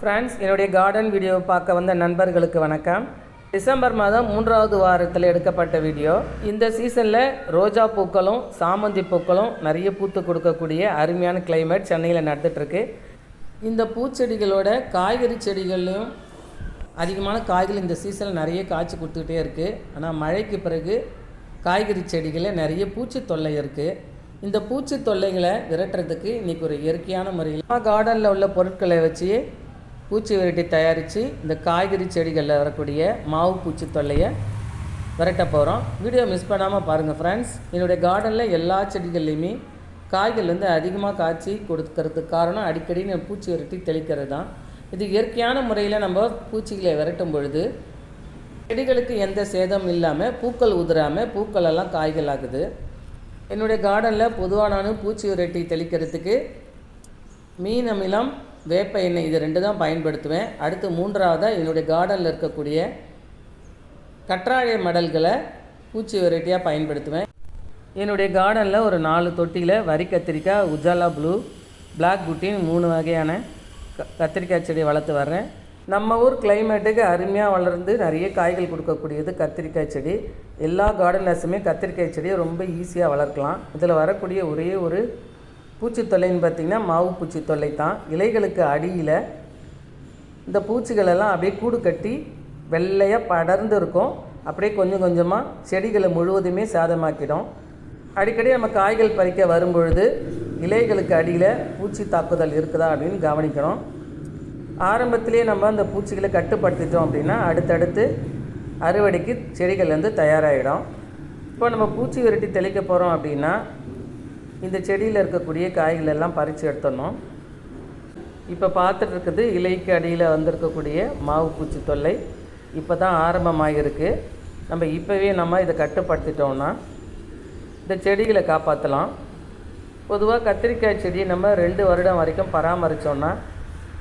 Friends என்னுடைய garden வீடியோவை பார்க்க வந்த நண்பர்களுக்கு வணக்கம். டிசம்பர் மாதம் மூன்றாவது வாரத்தில் எடுக்கப்பட்ட வீடியோ இந்த சீசனில் ரோஜா பூக்களும் சாமந்தி பூக்களும் நிறைய பூத்து கொடுக்கக்கூடிய அருமையான கிளைமேட் சென்னையில் நடந்துகிட்ருக்கு இந்த பூச்செடிகளோட காய்கறி செடிகள்லையும் அதிகமான காய்கள் இந்த சீசனில் நிறைய காய்ச்சி கொடுத்துக்கிட்டே இருக்குது ஆனால் மழைக்கு பிறகு காய்கறி செடிகளில் நிறைய பூச்சி தொல்லை இருக்குது இந்த பூச்சி தொல்லைகளை விரட்டுறதுக்கு இன்றைக்கி ஒரு இயற்கையான முறையில் கார்டனில் உள்ள பொருட்களை வச்சு பூச்சி விரட்டி தயாரித்து இந்த காய்கறி செடிகளில் வரக்கூடிய மாவு பூச்சி தொல்லையை விரட்ட போகிறோம் வீடியோ மிஸ் பண்ணாமல் பாருங்கள் ஃப்ரெண்ட்ஸ் என்னுடைய கார்டனில் எல்லா செடிகள்லையுமே காய்கள் வந்து அதிகமாக காய்ச்சி கொடுக்கறதுக்கு காரணம் அடிக்கடி நான் பூச்சி விரட்டி தெளிக்கிறது தான் இது இயற்கையான முறையில் நம்ம பூச்சிகளை விரட்டும் பொழுது செடிகளுக்கு எந்த சேதம் இல்லாமல் பூக்கள் உதிராமல் பூக்கள் எல்லாம் காய்கள் ஆகுது. என்னுடைய கார்டனில் பொதுவாக நான் பூச்சி விரட்டி தெளிக்கிறதுக்கு மீன் அமிலம் வேப்ப எண்ணெய் இது ரெண்டு தான் பயன்படுத்துவேன். அடுத்து மூன்றாவதாக என்னுடைய கார்டனில் இருக்கக்கூடிய கற்றாழை மடல்களை பூச்சி வெரைட்டியாக பயன்படுத்துவேன். என்னுடைய கார்டனில் ஒரு நாலு தொட்டியில் வரி கத்திரிக்காய் உஜாலா ப்ளூ பிளாக் குட்டின்னு மூணு வகையான க கத்திரிக்காய் செடி வளர்த்து வர்றேன். நம்ம ஊர் கிளைமேட்டுக்கு அருமையாக வளர்ந்து நிறைய காய்கள் கொடுக்கக்கூடியது கத்திரிக்காய் செடி. எல்லா கார்டன்லஸுமே கத்திரிக்காய் செடியை ரொம்ப ஈஸியாக வளர்க்கலாம். இதில் வரக்கூடிய ஒரே ஒரு பூச்சி தொல்லைன்னு பார்த்திங்கன்னா மாவு பூச்சி தொல்லை தான். இலைகளுக்கு அடியில் இந்த பூச்சிகளெல்லாம் அப்படியே கூடு கட்டி வெள்ளையாக படர்ந்து இருக்கும். அப்படியே கொஞ்சம் கொஞ்சமாக செடிகளை முழுவதுமே சாதமாக்கிடும். அடிக்கடி நம்ம காய்கள் பறிக்க வரும்பொழுது இலைகளுக்கு அடியில் பூச்சி தாக்குதல் இருக்குதா அப்படின்னு கவனிக்கணும். ஆரம்பத்திலே நம்ம அந்த பூச்சிகளை கட்டுப்படுத்திட்டோம் அப்படின்னா அடுத்தடுத்து அறுவடைக்கு செடிகள் வந்து தயாராகிடும் இப்போ நம்ம பூச்சி விரட்டி தெளிக்க போகிறோம் அப்படின்னா இந்த செடியில் இருக்கக்கூடிய காய்கள் எல்லாம் பறித்து எடுத்துடணும். இப்போ பார்த்துட்டு இருக்குது இலைக்கு அடியில் வந்திருக்கக்கூடிய மாவு பூச்சி தொல்லை. இப்போ தான் ஆரம்பமாகிருக்கு நம்ம இப்போவே நம்ம இதை கட்டுப்படுத்திட்டோம்னா இந்த செடிகளை காப்பாற்றலாம் பொதுவாக கத்திரிக்காய் செடியை நம்ம ரெண்டு வருடம் வரைக்கும் பராமரித்தோம்னா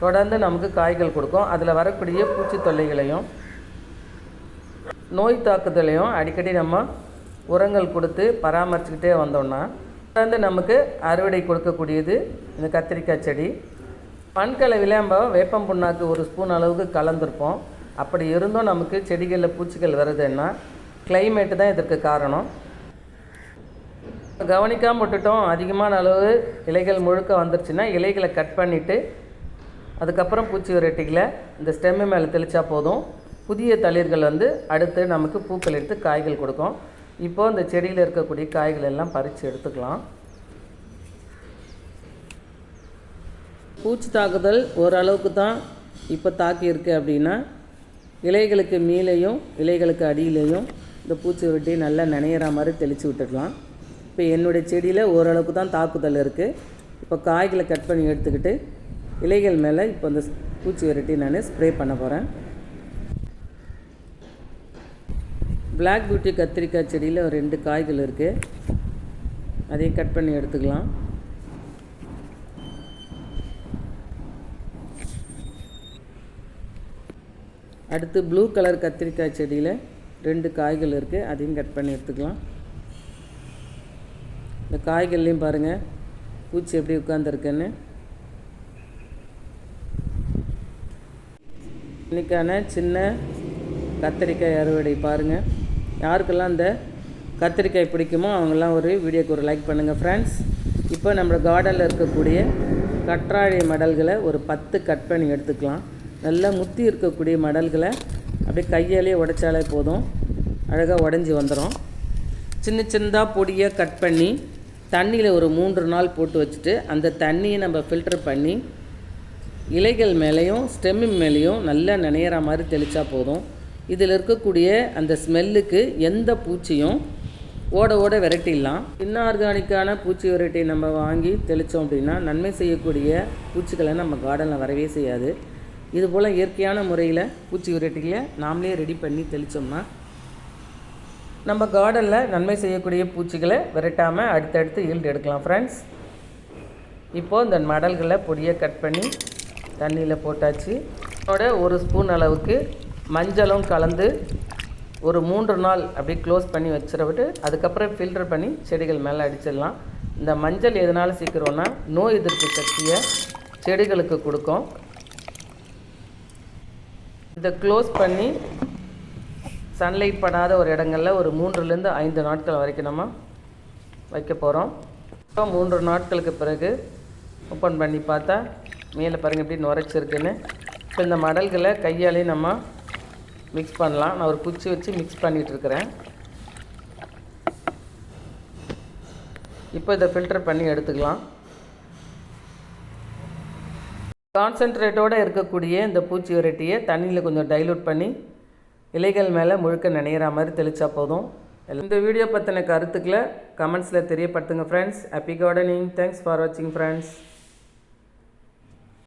தொடர்ந்து நமக்கு காய்கள் கொடுக்கும். அதில் வரக்கூடிய பூச்சி தொல்லைகளையும் நோய் தாக்குதலையும் அடிக்கடி நம்ம உரங்கள் கொடுத்து பராமரிச்சுக்கிட்டே வந்தோம்னா தொடர்ந்து நமக்கு அறுவடை கொடுக்கக்கூடியது இந்த கத்திரிக்காய் செடி. மண்கலவில் நம்ம வேப்பம் புண்ணாக்கு ஒரு ஸ்பூன் அளவுக்கு கலந்துருப்போம். அப்படி இருந்தும் நமக்கு செடிகளில் பூச்சிகள் வருதுன்னா கிளைமேட்டு தான் இதற்கு காரணம். கவனிக்காமல் விட்டுட்டோம் அதிகமான அளவு இலைகள் முழுக்க வந்துருச்சுன்னா இலைகளை கட் பண்ணிவிட்டு அதுக்கப்புறம் பூச்சி வெரைட்டிகளை இந்த ஸ்டெம்மு மேலே தெளித்தா போதும். புதிய தளிர்கள் வந்து அடுத்து நமக்கு பூக்கள் எடுத்து காய்கள் கொடுக்கும். இப்போது இந்த செடியில் இருக்கக்கூடிய காய்கள் எல்லாம் பறித்து எடுத்துக்கலாம். பூச்சி தாக்குதல் ஓரளவுக்கு தான் இப்போ தாக்கியிருக்கு அப்படின்னா இலைகளுக்கு மேலேயும் இலைகளுக்கு அடியிலையும் இந்த பூச்சி வெட்டி நல்லா நினைகிற மாதிரி தெளித்து விட்டுக்கலாம். இப்போ என்னுடைய செடியில் ஓரளவுக்கு தான் தாக்குதல் இருக்குது இப்போ காய்களை கட் பண்ணி எடுத்துக்கிட்டு இலைகள் மேலே இப்போ இந்த பூச்சி விரட்டி நான் ஸ்ப்ரே பண்ண போகிறேன் பிளாக் பியூட்டி கத்திரிக்காய் செடியில் ஒரு ரெண்டு காய்கள் இருக்குது அதையும் கட் பண்ணி எடுத்துக்கலாம். அடுத்து ப்ளூ கலர் கத்திரிக்காய் செடியில் ரெண்டு காய்கள் இருக்குது அதையும் கட் பண்ணி எடுத்துக்கலாம். இந்த காய்கள்லையும் பாருங்கள் பூச்சி எப்படி உட்காந்துருக்குன்னு இன்றைக்கான சின்ன கத்திரிக்காய் அறுவடை பாருங்கள் யாருக்கெல்லாம் இந்த கத்திரிக்காய் பிடிக்குமோ அவங்கெல்லாம் ஒரு வீடியோக்கு ஒரு லைக் பண்ணுங்கள் ஃப்ரெண்ட்ஸ் இப்போ நம்ம கார்டனில் இருக்கக்கூடிய கற்றாழை மடல்களை ஒரு பத்து கட் பண்ணி எடுத்துக்கலாம். நல்லா முத்தி இருக்கக்கூடிய மடல்களை அப்படியே கையாலே உடைச்சாலே போதும். அழகாக உடஞ்சி வந்துடும் சின்ன சின்னதாக பொடியாக கட் பண்ணி தண்ணியில் ஒரு மூன்று நாள் போட்டு வச்சுட்டு அந்த தண்ணியை நம்ம ஃபில்டர் பண்ணி இலைகள் மேலேயும் ஸ்டெம்மு மேலேயும் நல்லா நினைகிற மாதிரி தெளித்தா போதும். இதில் இருக்கக்கூடிய அந்த ஸ்மெல்லுக்கு எந்த பூச்சியும் ஓட ஓட விரட்டிடலாம். இன்ஆர்கானிக்கான பூச்சி விரட்டி நம்ம வாங்கி தெளித்தோம் அப்படின்னா நன்மை செய்யக்கூடிய பூச்சிகளை நம்ம கார்டனில் வரவே செய்யாது. இதுபோல் இயற்கையான முறையில் பூச்சி விரட்டிகளை நாமளே ரெடி பண்ணி தெளித்தோம்னா நம்ம கார்டனில் நன்மை செய்யக்கூடிய பூச்சிகளை விரட்டாமல் அடுத்தடுத்து ஈல்டு எடுக்கலாம் ஃப்ரெண்ட்ஸ் இப்போது இந்த மடல்களை பொடியை கட் பண்ணி தண்ணியில் போட்டாச்சு. அதோட ஒரு ஸ்பூன் அளவுக்கு மஞ்சளும் கலந்து ஒரு மூன்று நாள் அப்படி க்ளோஸ் பண்ணி வச்சிடவிட்டு அதுக்கப்புறம் ஃபில்டர் பண்ணி செடிகள் மேலே அடிச்சிடலாம். இந்த மஞ்சள் எதனால் சீக்கிரம்னா நோய் எதிர்ப்பு சக்தியை செடிகளுக்கு கொடுக்கும். இதை க்ளோஸ் பண்ணி சன்லைட் படாத ஒரு இடங்களில் ஒரு மூன்றுலேருந்து ஐந்து நாட்கள் வரைக்கும் நம்ம வைக்க போகிறோம் இப்போ மூன்று நாட்களுக்கு பிறகு ஓப்பன் பண்ணி பார்த்தா மேலே பாருங்கள் எப்படி நுரைச்சிருக்குன்னு. இப்போ இந்த மடல்களை கையாலே நம்ம மிக்ஸ் பண்ணலாம். நான் ஒரு குச்சி வச்சு மிக்ஸ் பண்ணிகிட்டு இருக்கிறேன் இப்போ இதை ஃபில்டர் பண்ணி எடுத்துக்கலாம். கான்சென்ட்ரேட்டோடு இருக்கக்கூடிய இந்த பூச்சி விரட்டியை தண்ணியில் கொஞ்சம் டைலூட் பண்ணி இலைகள் மேலே முழுக்க நினைகிற மாதிரி தெளித்தா போதும். இந்த வீடியோ பற்றின கருத்துக்களை கமெண்ட்ஸில் தெரியப்படுத்துங்க friends happy gardening thanks for வாட்சிங் ஃப்ரெண்ட்ஸ்